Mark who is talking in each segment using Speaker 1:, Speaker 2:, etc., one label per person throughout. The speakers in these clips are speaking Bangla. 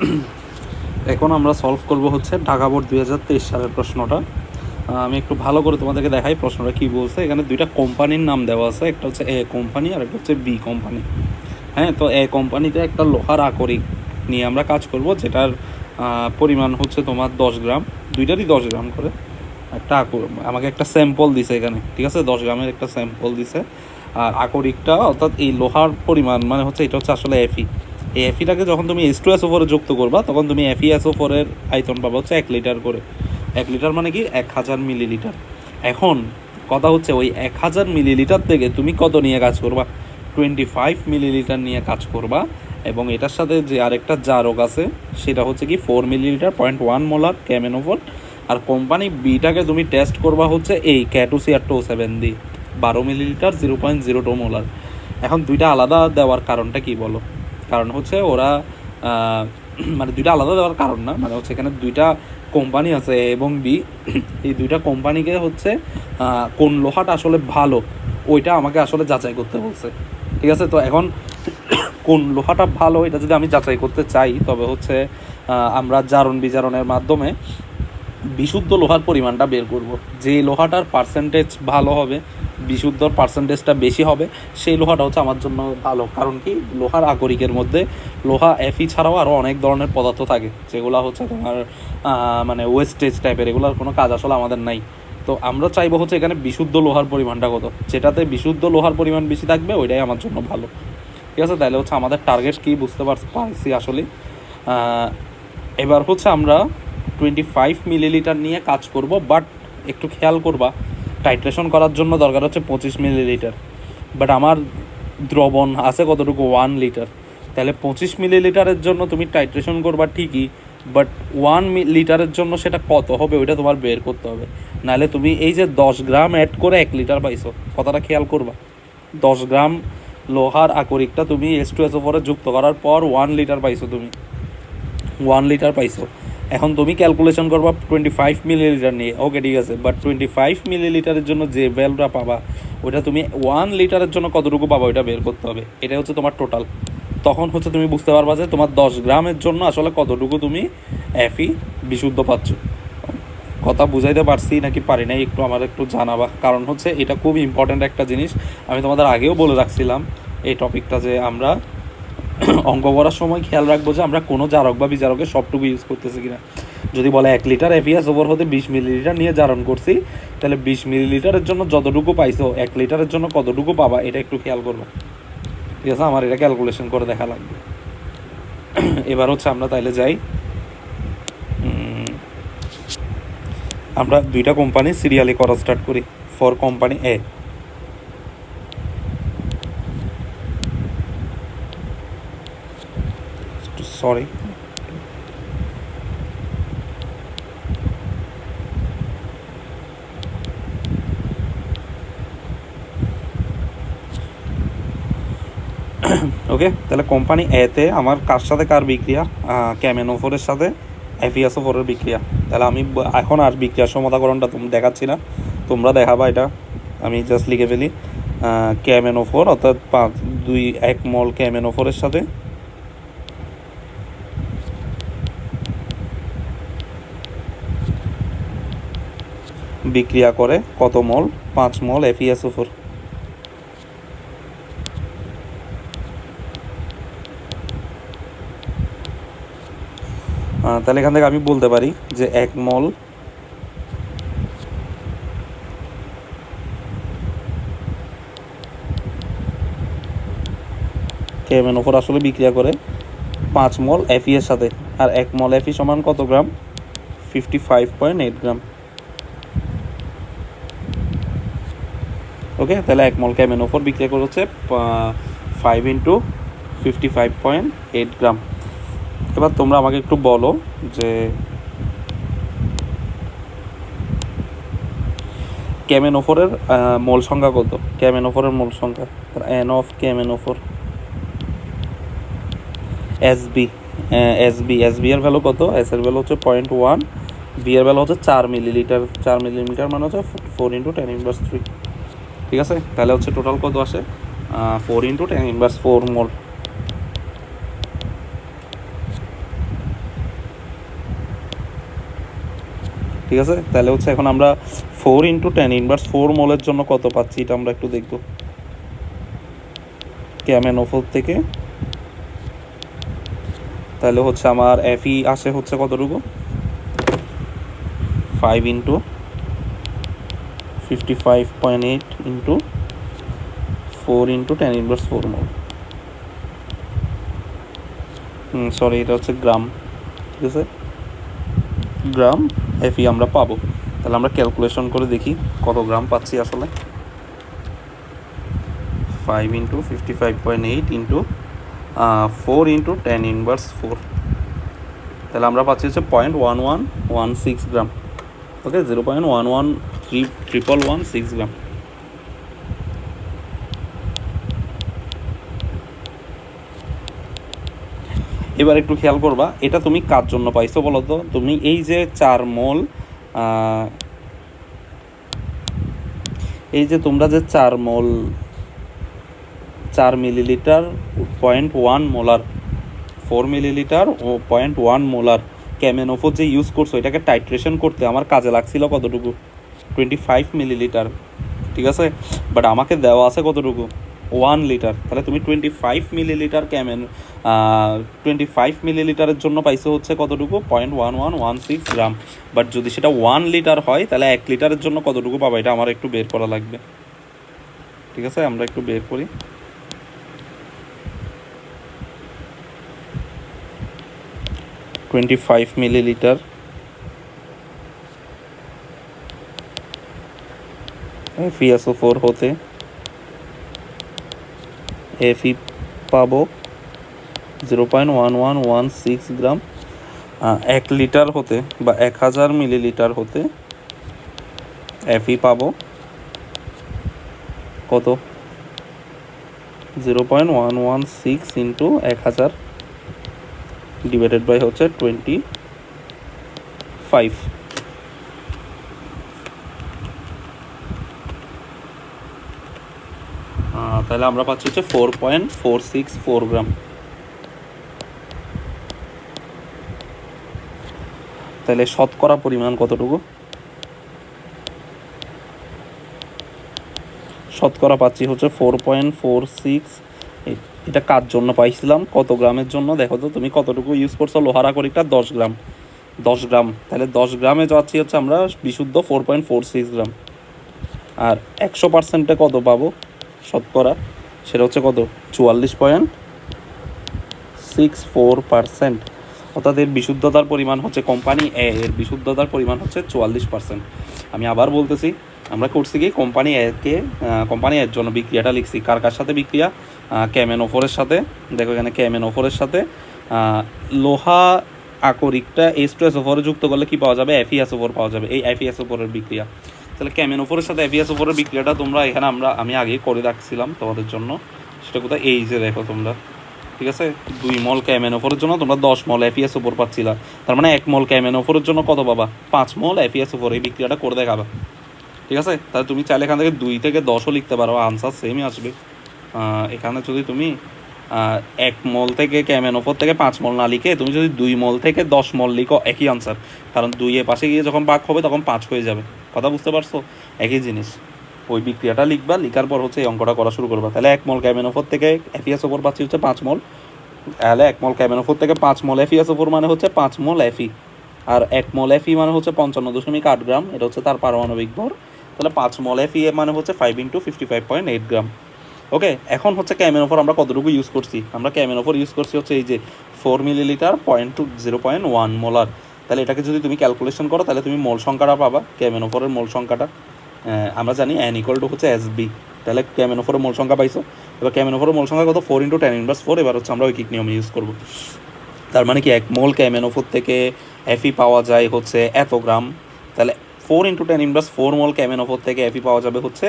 Speaker 1: এখন আমরা সলভ করব হচ্ছে ঢাকা বোর্ড দুই হাজার তেইশ সালের প্রশ্নটা। আমি একটু ভালো করে তোমাদেরকে দেখাই প্রশ্নটা কি বলছে। এখানে দুইটা কোম্পানির নাম দেওয়া আছে, একটা হচ্ছে এ কোম্পানি আর একটা হচ্ছে বি কোম্পানি হ্যাঁ তো এ কোম্পানিতে একটা লোহার আকরিক নিয়ে আমরা কাজ করব, যেটার পরিমাণ হচ্ছে তোমার দশ গ্রাম। দুইটারই দশ গ্রাম করে। একটা আকর- আমাকে একটা স্যাম্পল দিছে এখানে, ঠিক আছে? দশ গ্রামের একটা স্যাম্পল দিছে। আর আকরিকটা অর্থাৎ এই লোহার পরিমাণ মানে হচ্ছে এটা হচ্ছে আসলে এফি এই এফিটাকে যখন তুমি এস টু এস যুক্ত করবা, তখন তুমি এফি এস ওপরের আয়তন পাবা হচ্ছে এক লিটার করে। এক লিটার মানে কি? এক হাজার মিলিলিটার। এখন কথা হচ্ছে ওই এক হাজার মিলিলিটার থেকে তুমি কত নিয়ে কাজ করবা? টোয়েন্টি ফাইভ মিলিলিটার নিয়ে কাজ করবা এবং এটার সাথে যে আরেকটা জারক আছে, সেটা হচ্ছে কি four millilitre point one molar ক্যামেনোভোল আর কোম্পানি বিটাকে তুমি টেস্ট করবা হচ্ছে এই ক্যাটুসি আর টু সেভেন দি বারো millilitre zero point zero two molar এখন দুইটা আলাদা দেওয়ার কারণটা কি বলো? কারণ হচ্ছে ওরা মানে দুইটা আলাদা দেওয়ার কারণ না। মানে হচ্ছে এখানে দুইটা কোম্পানি আছে এ এবং বি এই দুইটা কোম্পানিকে হচ্ছে কোন লোহাটা আসলে ভালো, ওইটা আমাকে আসলে যাচাই করতে বলছে। ঠিক আছে? তো এখন কোন লোহাটা ভালো, এটা যদি আমি যাচাই করতে চাই, তবে হচ্ছে আমরা জারণ বিজারণের মাধ্যমে বিশুদ্ধ লোহার পরিমাণটা বের করব। যে লোহাটার পার্সেন্টেজ ভালো হবে, বিশুদ্ধ পার্সেন্টেজটা বেশি হবে, সেই লোহাটা হচ্ছে আমার জন্য ভালো। কারণ কি? লোহার আকরিকের মধ্যে লোহা এফি ছাড়াও আরও অনেক ধরনের পদার্থ থাকে, যেগুলো হচ্ছে তোমার মানে ওয়েস্টেজ টাইপের এগুলোর কোনো কাজ আসলে আমাদের নাই। তো আমরা চাইব হচ্ছে এখানে বিশুদ্ধ লোহার পরিমাণটা কত? যেটাতে বিশুদ্ধ লোহার পরিমাণ বেশি থাকবে, ওইটাই আমার জন্য ভালো। ঠিক আছে? তাহলে হচ্ছে আমাদের টার্গেট কী? বুঝতে পারছি আসলে এবার হচ্ছে আমরা টোয়েন্টি ফাইভ মিলিলিটার নিয়ে কাজ করব বাট একটু খেয়াল করবা টাইট্রেশন করার জন্য দরকার হচ্ছে পঁচিশ মিলিলিটার বাট আমার দ্রবণ আছে কতটুকু? ওয়ান লিটার তাহলে পঁচিশ মিলিলিটারের জন্য তুমি টাইট্রেশন করবা ঠিকই বাট ওয়ান লিটারের জন্য সেটা কত হবে ওইটা তোমার বের করতে হবে। নাহলে তুমি এই যে দশ গ্রাম অ্যাড করে এক লিটার পাইছো, কথাটা খেয়াল করবা। দশ গ্রাম লোহার আকরিকটা তুমি এস টু এস ওপরে যুক্ত করার পর ওয়ান লিটার পাইছো তুমি। ওয়ান লিটার পাইছো। এখন তুমি ক্যালকুলেশন করবা টোয়েন্টি ফাইভ মিলিলিটার নিয়ে। ওকে ঠিক আছে বাট টোয়েন্টি ফাইভ মিলিলিটারের জন্য যে ভ্যালুটা পাবা ওটা তুমি ওয়ান লিটারের জন্য কতটুকু পাবা, ওইটা বের করতে হবে। এটা হচ্ছে তোমার টোটাল তখন হচ্ছে তুমি বুঝতে পারবা যে তোমার দশ গ্রামের জন্য আসলে কতটুকু তুমি অ্যাফি বিশুদ্ধ পাচ্ছ। কথা বুঝাইতে পারছি নাকি পারি নাই, একটু আমার একটু জানাবা। কারণ হচ্ছে এটা খুব ইম্পর্ট্যান্ট একটা জিনিস। আমি তোমাদের আগেও বলে রাখছিলাম এই টপিকটা যে আমরা অঙ্ক করার সময় খেয়াল রাখব যে আমরা কোনো জারক বা বিজারকের সবটুকু ইউজ করতেছি কিনা। যদি বলে এক লিটার এফিএস ওভার হতে বিশ মিলিলিটার নিয়ে জারণ করছি, তাহলে বিশ মিলিলিটারের জন্য যতটুকু পাইছো, এক লিটারের জন্য কতটুকু পাবা, এটা একটু খেয়াল করবে। ঠিক আছে? আমার এটা ক্যালকুলেশন করে দেখা লাগবে। এবার হচ্ছে আমরা তাইলে যাই। আমরা দুইটা কোম্পানি সিরিয়ালি করা স্টার্ট করি। For company A sorry okay তাহলে কোম্পানি এতে আমার কার সাথে কার বিক্রিয়া? ক্যামেনো ফোরের সাথে এফিএসও ফোরের বিক্রিয়া। তাহলে আমি এখন আর বিক্রিয়ার সমাধাকরণটা তুমি দেখাচ্ছি না। তোমরা দেখাবা এটা। আমি জাস্ট লিখে ফেলি। ক্যামেনো ফোর অর্থাৎ পাঁচ, দুই, এক মল ক্যামেনো ফোরের সাথে। বিক্রিয়া করে কত মল? পাঁচ মল এফিএসও ফোর আহ, তাহলে এখান থেকে আমি বলতে পারি যে এক মল কেএমএন ওপর আসলে বিক্রিয়া করে পাঁচ মল এফি এর সাথে। আর এক মল এফি সমান কত gram? Fifty five point eight gram. Okay? তাহলে এক মল কেএমএন ওপর বিক্রিয়া করে হচ্ছে five into fifty five point eight gram. এবার তোমরা আমাকে একটু বলো যে ক্যামেনোফোরের মোল সংখ্যা কত? ক্যামেনোফোরের মোল সংখ্যা N of ক্যামেনোফোর S B S B S B এর ভ্যালু কত? এস এর ভ্যালু হচ্ছে পয়েন্ট ওয়ান বি এর ভ্যালু হচ্ছে চার মিলিলিটার চার মিলিমিটার মানে হচ্ছে four into ten inverse three ঠিক আছে? তাহলে হচ্ছে টোটাল কত আসে? Four into ten inverse four mole. ঠিক আছে? তাহলে হচ্ছে এখন আমরা four into ten inverse four মোলের জন্য কত পাচ্ছি? এটা আমরা একটু দেখব। ক্যামেন ওফোর থেকে। তাহলে হচ্ছে আমার এফি আসে হচ্ছে কতটুকু? Five into fifty five point eight into four into ten inverse four mole sorry এটা হচ্ছে গ্রাম, ঠিক আছে? গ্রাম এফই আমরা পাবো। তাহলে আমরা ক্যালকুলেশন করে দেখি কত গ্রাম পাচ্ছি আসলে। Five into fifty five point eight into four into ten inverse four তাহলে আমরা পাচ্ছি হচ্ছে point one one one six gram. Okay zero point one one triple one six gram এবার একটু খেয়াল করবা, এটা তুমি কার জন্য পাইছো বলো তো? তুমি এই যে চার মোল এই যে তোমরা যে চার মোল, চার millilitre point one molar four millilitre ও পয়েন্ট ওয়ান মোলার ক্যামেনোফো যে ইউজ করছ, এটাকে টাইট্রেশন করতে আমার কাজে লাগছিল কতটুকু? টোয়েন্টি ফাইভ মিলিলিটার ঠিক আছে? বাট আমাকে দেওয়া আছে কতটুকু? ওয়ান লিটার তাহলে তুমি টোয়েন্টি ফাইভ মিলিলিটার ক্যামেন টোয়েন্টি ফাইভ মিলিলিটারের জন্য পাইছো হচ্ছে কতটুকু? Point one one one six gram but যদি সেটা ওয়ান লিটার হয়, তাহলে এক লিটারের জন্য কতটুকু পাবো? এটা আমার একটু বের করা লাগবে। ঠিক আছে? আমরা একটু বের করি। টোয়েন্টি ফাইভ মিলিলিটার এফিএসও ফোর হতে। এফি পাবো। Zero point one one one six gram. এক লিটার হতে বা এক হাজার মিলিলিটার হতে এফি পাবো। কত? Zero point one one six into এক হাজার ডিভাইডেড বাই হচ্ছে টোয়েন্টি ফাইভ। তাহলে আমরা পাচ্ছি হচ্ছে four point four six four gram তাহলে শতকরা পরিমাণ কতটুকু? শতকরা পাচ্ছি হচ্ছে ফোর পয়েন্ট ফোর সিক্স এটা কার জন্য পাইছিলাম? কত গ্রামের জন্য? দেখো তো, তুমি কতটুকু ইউজ করছ? লোহার আকরিকটা দশ গ্রাম। দশ গ্রাম। তাহলে দশ গ্রামে যাচ্ছি হচ্ছে আমরা বিশুদ্ধ four point four six gram আর একশো পার্সেন্টে কত পাবো? শতকরা, সেটা হচ্ছে কত? চুয়াল্লিশ পয়েন্ট সিক্স ফোর পার্সেন্ট অর্থাৎ এর বিশুদ্ধতার পরিমাণ হচ্ছে কোম্পানি এ এর বিশুদ্ধতার পরিমাণ হচ্ছে চুয়াল্লিশ পার্সেন্ট আমি আবার বলতেছি, আমরা করছি কি কোম্পানি একে কোম্পানি এর জন্য বিক্রিয়াটা লিখছি। কার কার সাথে বিক্রিয়া? ক্যামেন ওফরের সাথে। দেখো এখানে ক্যামেন ওফরের সাথে। লোহা আকরিকটা এস টু এস ওফরে যুক্ত করলে কি পাওয়া যাবে? এফিএস ওফর পাওয়া যাবে। এই এফিএস ওফরের বিক্রিয়া। তাহলে ক্যামেন ওফরের সাথে এফিএস ওফরের বিক্রিয়াটা তোমরা এখানে আমরা, আমি আগেই করে রাখছিলাম তোমাদের জন্য। সেটা কোথায়? এই যে দেখো তোমরা। ঠিক আছে? দুই মল ক্যামেন ওফরের জন্য তোমরা দশ মল এফিএস ওপর পাচ্ছিলা। তার মানে এক মল ক্যামেন ওফরের জন্য কত পাবা? পাঁচ মল এফিএস ওপর এই বিক্রিয়াটা করে দেখাবা। ঠিক আছে? তাহলে তুমি চাইলে এখান থেকে দুই থেকে দশও লিখতে পারো। আনসার সেমই আসবে। এখানে যদি তুমি এক মল থেকে ক্যামেন ওপর থেকে পাঁচ মল না লিখে, তুমি যদি দুই মল থেকে দশ মল লিখো, একই আনসার কারণ দুই এ পাশে গিয়ে যখন ভাগ হবে, তখন পাঁচ হয়ে যাবে। কথা বুঝতে পারছ? একই জিনিস। ওই বিক্রিয়াটা লিখবা, লিখার পর হচ্ছে এই অঙ্কটা করা শুরু করবা। তাহলে এক মল ক্যামেন ওপর থেকে এফিএস ওপর পাচ্ছি হচ্ছে পাঁচ মল। তাহলে এক মল ক্যামেন ওপর থেকে পাঁচ মল এফিএস ওপর মানে হচ্ছে পাঁচ মল এফি আর এক মল এফি মানে হচ্ছে পঞ্চান্ন দশমিক আট গ্রাম, এটা হচ্ছে তার পারমাণবিক ভর। তাহলে পাঁচ মল এফি মানে হচ্ছে five into fifty five point eight gram. Okay, এখন হচ্ছে ক্যামেন ওপর আমরা কতটুকু ইউজ করছি? আমরা ক্যামেন ওপর ইউজ করছি হচ্ছে এই যে four millilitre point two zero point one molar তাহলে এটাকে যদি তুমি ক্যালকুলেশন করো, তাহলে তুমি মোল সংখ্যাটা পাবা ক্যামেন ওপরের মোল সংখ্যাটা। আমরা জানি অ্যান ইকুয়াল টু হচ্ছে এস বি তাহলে ক্যামেন ওপরের মোল সংখ্যা পাইছো। এবার ক্যামেন ওপরের মোল সংখ্যা কত? Four into ten inverse four এবার হচ্ছে আমরা ঐকিক নিয়ম ইউজ করব। তার মানে কি, এক মোল ক্যামেন ওপর থেকে এফি পাওয়া যায় হচ্ছে এত গ্রাম। তাহলে four into ten inverse four mole ক্যামেন ওপর থেকে এফি পাওয়া যাবে হচ্ছে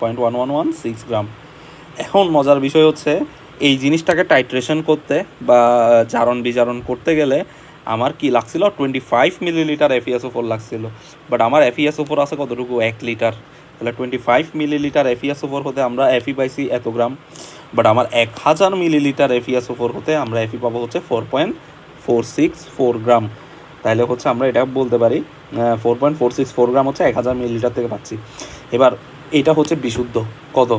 Speaker 1: point one one one six gram. এখন মজার বিষয় হচ্ছে, এই জিনিসটাকে টাইট্রেশন করতে বা জারণ বিজারণ করতে গেলে আমার কি লাগছিল? টোয়েন্টি ফাইভ মিলিলিটার এফিএস ওফোর লাগছিল। বাট আমার এফিএস ওফোর আছে কতটুকু? এক লিটার তাহলে টোয়েন্টি ফাইভ মিলিলিটার এফিএস ওফোর হতে আমরা এফি পাইছি এত গ্রাম। বাট আমার এক হাজার মিলিলিটার এফিএস ওফোর হতে আমরা এফি পাবো হচ্ছে four point four six four gram. তাহলে হচ্ছে আমরা এটা বলতে পারি four point four six four gram হচ্ছে এক হাজার মিলিলিটার থেকে পাচ্ছি। এবার এটা হচ্ছে বিশুদ্ধ। কত?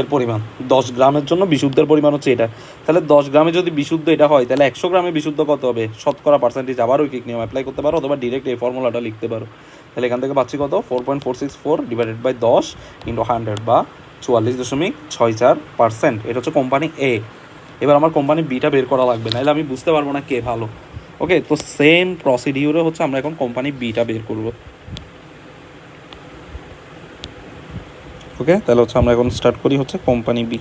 Speaker 1: এর পরিমাণ। দশ গ্রামের জন্য বিশুদ্ধের পরিমাণ হচ্ছে এটা। তাহলে দশ গ্রামে যদি বিশুদ্ধ এটা হয়, তাহলে একশো গ্রামে বিশুদ্ধ কত হবে? শতকরা পার্সেন্টেজ আবার ওই কিক নিয়ম অ্যাপ্লাই করতে পারো অথবা ডিরেক্ট এই ফর্মুলাটা লিখতে পারো। তাহলে এখান থেকে পাচ্ছি কত? Four point four six four divided by দশ ইন্টু হান্ড্রেড বা চুয়াল্লিশ দশমিক ছয় চার পার্সেন্ট এটা হচ্ছে কোম্পানি এ এবার আমার কোম্পানি বিটা বের করা লাগবে, নাহলে আমি বুঝতে পারব না কে ভালো। ওকে তো সেম প্রসিডিউরে হচ্ছে আমরা এখন কোম্পানি বিটা বের করব। ওকে তাহলে হচ্ছে আমরা এখন স্টার্ট করি হচ্ছে কোম্পানি বি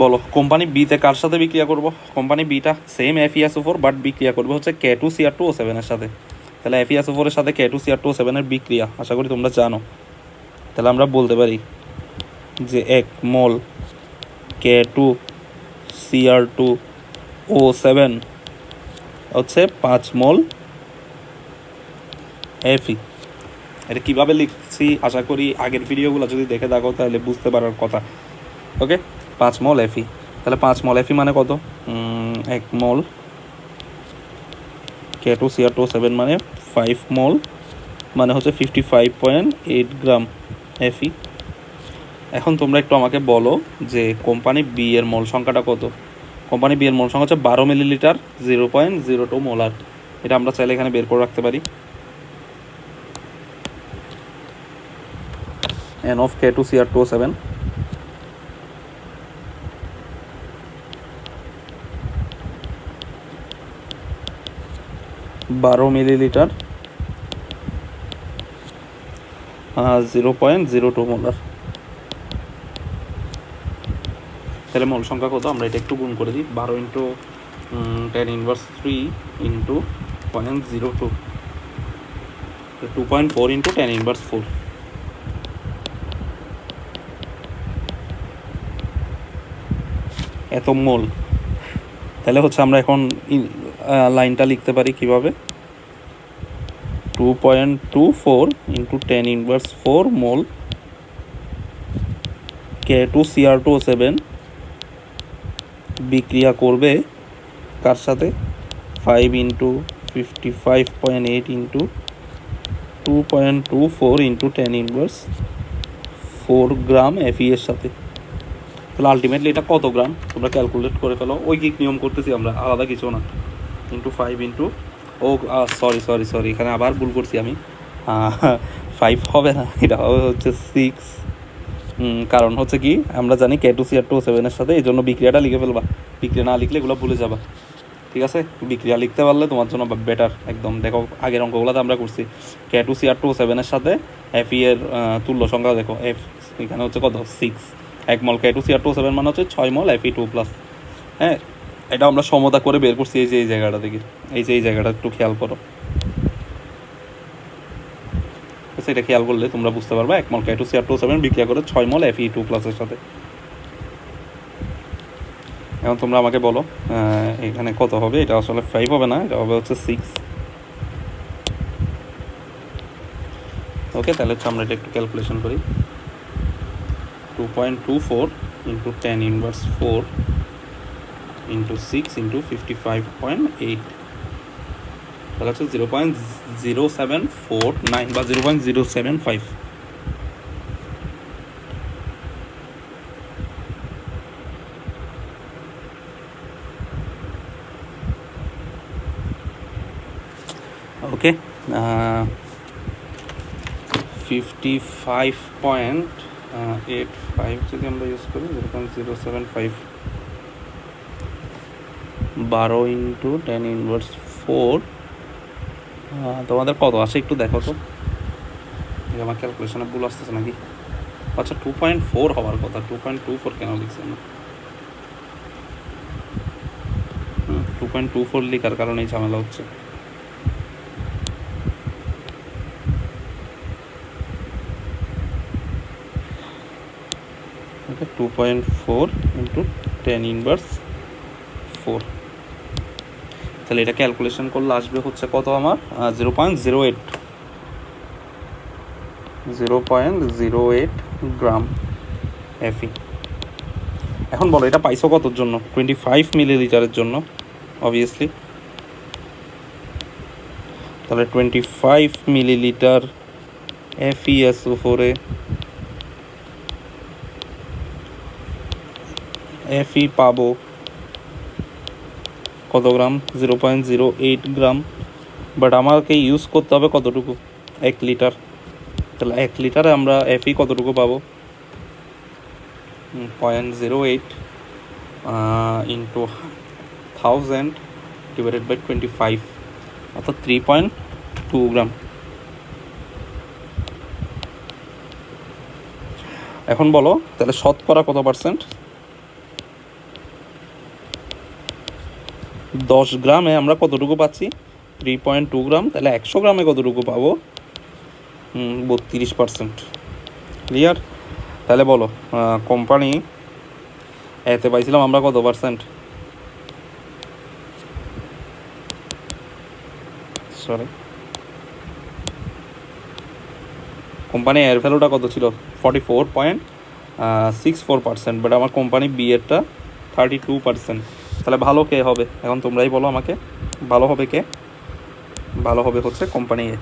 Speaker 1: বলো কোম্পানি বিতে কার সাথে বিক্রিয়া করব? কোম্পানি বিটা সেম এফিএস ফোর বাট বিক্রিয়া করবে হচ্ছে K two CR two O সেভেনের সাথে। তাহলে এফিএস ফোরের সাথে K two CR two O সেভেনের বিক্রিয়া, আশা করি তোমরা জানো। তাহলে আমরা বলতে পারি যে এক mole K two CR two O seven হচ্ছে পাঁচ মোল এফি এটা কীভাবে লিখছি, আশা করি আগের ভিডিওগুলো যদি দেখে থাকো, তাহলে বুঝতে পারার কথা। ওকে? পাঁচ মল এফি তাহলে পাঁচ মল এফি মানে কত? এক mole K two CR two seven মানে ফাইভ মল মানে হচ্ছে fifty five point eight gram এফি এখন তোমরা একটু আমাকে বলো যে কোম্পানি বি এর মোল সংখ্যাটা কত? কোম্পানি বি এর মোল সংখ্যা হচ্ছে বারো millilitre zero point zero two molar এটা আমরা চাইলে এখানে বের করে রাখতে পারি। N of K two CR two seven বারো millilitre zero point zero two molar তাহলে মোল সংখ্যা কত? আমরা এটা একটু গুণ করে দিই। বারো into ten inverse three into point zero two two point four into ten inverse four এত মোল। তাহলে হচ্ছে আমরা এখন লাইনটা লিখতে পারি কীভাবে? Two point two four into ten inverse four mole. K two CR two seven বিক্রিয়া করবে কার সাথে? Five into fifty five point eight into two point two four into ten inverse four gram এফি এর সাথে। তাহলে আলটিমেটলি এটা কত গ্রাম তোমরা ক্যালকুলেট করে ফেলো। ওই কি নিয়ম করতেছি আমরা, আলাদা কিছু না। ইন্টু ফাইভ ইন্টু ও সরি সরি সরি এখানে আবার ভুল করছি আমি। ফাইভ হবে না, এটা হবে হচ্ছে সিক্স কারণ হচ্ছে কি, আমরা জানি কে টু সিআর টু সেভেনের সাথে, এই জন্য বিক্রিয়াটা লিখে ফেলবা। বিক্রিয়া না লিখলে এগুলো ভুলে যাবা। ঠিক আছে? বিক্রিয়া লিখতে পারলে তোমার জন্য বেটার একদম, দেখো, আগের অঙ্কগুলোতে আমরা করছি। কে টু সিআর টু সেভেনের সাথে এফ এর তুল্য সংখ্যা, দেখো এফ এখানে হচ্ছে কত? সিক্স এক mole K two CR two seven মানে হচ্ছে ছয় mole F E two plus হ্যাঁ? এটা আমরা সমতা করে বের করছি এই যে, এই জায়গাটা থেকে এই যে, এই জায়গাটা একটু খেয়াল করো। সেটা খেয়াল করলে তোমরা বুঝতে পারবে। এক mole K two CR two seven বিক্রিয়া করে ছয় মল এফ ই টু প্লাসের সাথে। এখন তোমরা আমাকে বলো এখানে কত হবে? এটা আসলে ফাইভ হবে না, এটা হবে হচ্ছে সিক্স ওকে তাহলে হচ্ছে আমরা এটা একটু ক্যালকুলেশন করি। Two point two four into ten inverse four into six into fifty five point eight তাহলে হচ্ছে zero point zero seven four nine বা zero point zero seven five okay fifty five point eight five যদি আমরা ইউজ করি zero point zero seven five বারো ইন্টু টেন ইনভার্স ফোর তোমাদের কত? আছে একটু দেখো তো। আমার ক্যালকুলেশনে ভুল আসতেছে নাকি? আচ্ছা টু পয়েন্ট ফোর হওয়ার কথা। টু পয়েন্ট টু ফোর কেন লিখছে না টু পয়েন্ট টু ফোর লিখার কারণেই ঝামেলা হচ্ছে। Two point four into ten inverse four তাহলে এটা ক্যালকুলেশন করলে আসবে হচ্ছে কত আমার? Zero point zero eight zero point zero eight gram এফি এখন বলো, এটা পাইছো কতর জন্য? টোয়েন্টি ফাইভ মিলিলিটারের জন্য অবভিয়াসলি তাহলে টোয়েন্টি ফাইভ মিলিলিটার এফইএসও ফোরে এফই পাবো কত gram zero point zero eight gram. But আমাকে ইউজ করতে হবে কতটুকু? এক লিটার। তাহলে এক লিটারে আমরা এফই কতটুকু পাবো? Point zero eight into thousand divided by twenty five অর্থাৎ থ্রি পয়েন্ট টু গ্রাম। এখন বলো, তাহলে শতকরা কত পার্সেন্ট দশ গ্রামে আমরা কতটুকু পাচ্ছি? থ্রি পয়েন্ট টু গ্রাম, তাহলে একশো গ্রামে কতটুকু পাবো? বত্রিশ পার্সেন্ট ক্লিয়ার তাহলে বলো কোম্পানি এতে পাইছিলাম আমরা কত পার্সেন্ট সরি কোম্পানি এয়ার ভ্যালুটা কত ছিল? Forty four point six four percent but আমার কোম্পানি বি এরটা থার্টি টু পার্সেন্ট তাহলে ভালো কে হবে? এখন তোমরাই বলো আমাকে, ভালো হবে কে? ভালো হবে হচ্ছে কোম্পানি এ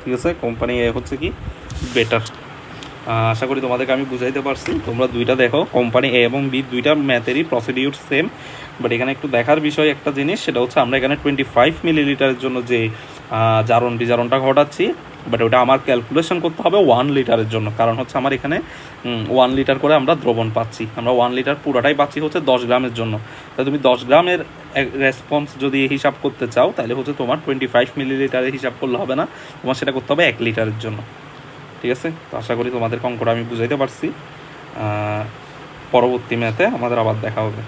Speaker 1: ঠিক আছে কোম্পানি এ হচ্ছে কি? বেটার আশা করি তোমাদেরকে আমি বুঝাইতে পারছি। তোমরা দুইটা দেখো কোম্পানি এ এবং বি দুইটা ম্যাথেরই প্রসিডিউর সেম বাট এখানে একটু দেখার বিষয় একটা জিনিস, সেটা হচ্ছে আমরা এখানে টোয়েন্টি ফাইভ মিলিলিটারের জন্য যে জারণ বিজারণটা ঘটাচ্ছি বাট ওটা আমার ক্যালকুলেশন করতে হবে ওয়ান লিটারের জন্য। কারণ হচ্ছে আমার এখানে ওয়ান লিটার করে আমরা দ্রবণ পাচ্ছি। আমরা ওয়ান লিটার পুরোটাই পাচ্ছি হচ্ছে দশ গ্রামের জন্য। তাহলে তুমি দশ গ্রামের রেসপন্স যদি হিসাব করতে চাও, তাহলে হচ্ছে তোমার টোয়েন্টি ফাইভ মিলিলিটারের হিসাব করলে হবে না। তোমার সেটা করতে হবে এক লিটারের জন্য। ঠিক আছে? তো আশা করি তোমাদের অঙ্কটা আমি বুঝাইতে পারছি। পরবর্তী ম্যাথে আমাদের আবার দেখা হবে।